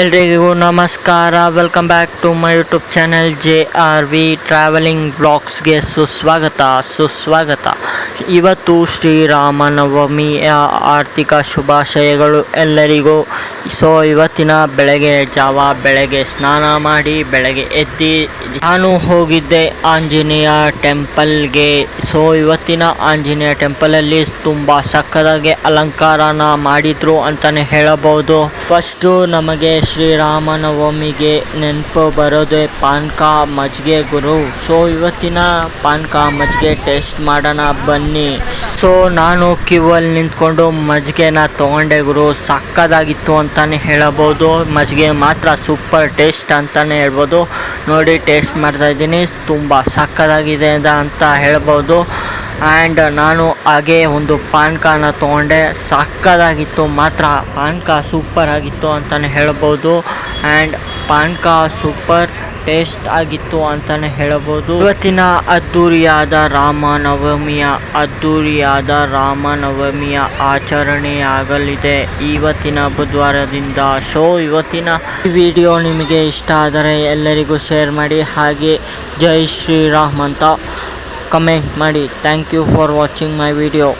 ಎಲ್ರಿಗೂ ನಮಸ್ಕಾರ. Welcome back to my YouTube channel J R V travelling ಬ್ಲಾಗ್ಸ್ಗೆ ಸುಸ್ವಾಗತ ಸುಸ್ವಾಗತ. ಇವತ್ತು ಶ್ರೀರಾಮನವಮಿಯ ಆರ್ಥಿಕ ಶುಭಾಶಯಗಳು ಎಲ್ಲರಿಗೂ. ಸೊ ಇವತ್ತಿನ ಬೆಳಗ್ಗೆ ಜಾವ, ಬೆಳಗ್ಗೆ ಸ್ನಾನ ಮಾಡಿ, ಬೆಳಗ್ಗೆ ಎದ್ದು, ನಾನು ಹೋಗಿದ್ದೆ ಆಂಜನೇಯ ಟೆಂಪಲ್ಗೆ. ಸೊ ಇವತ್ತಿನ ಆಂಜನೇಯ ಟೆಂಪಲಲ್ಲಿ ತುಂಬ ಸಕ್ಕದಾಗಿ ಅಲಂಕಾರನ ಮಾಡಿದ್ರು ಅಂತಾನೆ ಹೇಳಬಹುದು. ಫಸ್ಟು ನಮಗೆ ಶ್ರೀರಾಮನವಮಿಗೆ ನೆನಪು ಬರೋದೇ ಪಾನ್ಕ ಮಜ್ಜಿಗೆ ಗುರು. ಸೊ ಇವತ್ತಿನ ಪಾನ್ಕ ಮಜ್ಜಿಗೆ ಟೇಸ್ಟ್ ಮಾಡೋಣ ಬನ್ನಿ. ಸೊ ನಾನು ಕ್ಯೂವಲ್ಲಿ ನಿಂತ್ಕೊಂಡು ಮಜ್ಜಿಗೆನ ತೊಗೊಂಡೆ ಗುರು. ಸಕ್ಕದಾಗಿತ್ತು ಅಂತಾನೆ ಹೇಳಬಹುದು. ಮಜ್ಜಿಗೆ ಮಾತ್ರ ಸೂಪರ್ ಟೇಸ್ಟ್ ಅಂತಾನೆ ಹೇಳ್ಬೋದು. ನೋಡಿ ಟೇಸ್ಟ್ ಮಾಡ್ತಾ ಇದ್ದೀನಿ. ತುಂಬ ಸಕ್ಕತ್ತಾಗಿದೆ ಅಂತ ಹೇಳ್ಬೋದು. ಆ್ಯಂಡ್ ನಾನು ಹಾಗೆ ಒಂದು ಪಾನ್ಕಾನ ತೊಗೊಂಡೆ. ಸಕ್ಕದಾಗಿತ್ತು ಮಾತ್ರ. ಪಾನ್ಕ ಸೂಪರ್ ಆಗಿತ್ತು ಅಂತಲೇ ಹೇಳ್ಬೋದು. ಆ್ಯಂಡ್ ಪಾನ್ಕ ಸೂಪರ್ ಟೇಸ್ಟ್ ಆಗಿತ್ತು ಅಂತಲೇ ಹೇಳಬಹುದು. ಇವತ್ತಿನ ಅದ್ದೂರಿಯಾದ ರಾಮನವಮಿಯ ಅದ್ದೂರಿಯಾದ ರಾಮನವಮಿಯ ಆಚರಣೆಯಾಗಲಿದೆ. ಇವತ್ತಿನ ಬುಧವಾರದಿಂದ ಶೋ ಇವತ್ತಿನ. ವಿಡಿಯೋ ನಿಮಗೆ ಇಷ್ಟ ಆದರೆ ಎಲ್ಲರಿಗೂ ಶೇರ್ ಮಾಡಿ ಹಾಗೆ ಜೈ ಶ್ರೀರಾಮ್ ಅಂತ ಕಮೆಂಟ್ ಮಾಡಿ. Thank you for watching my video.